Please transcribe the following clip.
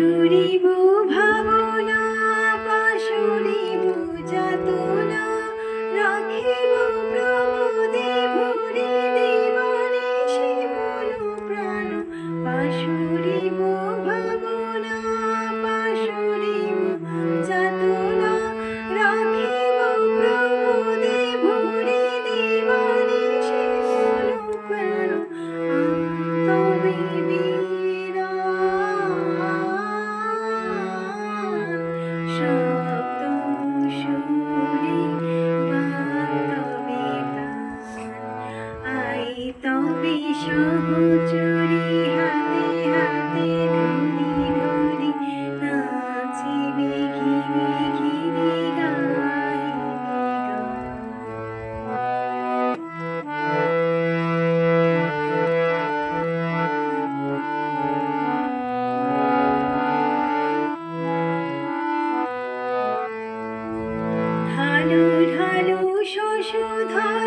সুরিব ভাবনা পাশুরিব যাতনা রাখিব প্রমোদে ভরে দেবানে শিবন প্রাণ পাশুর 出头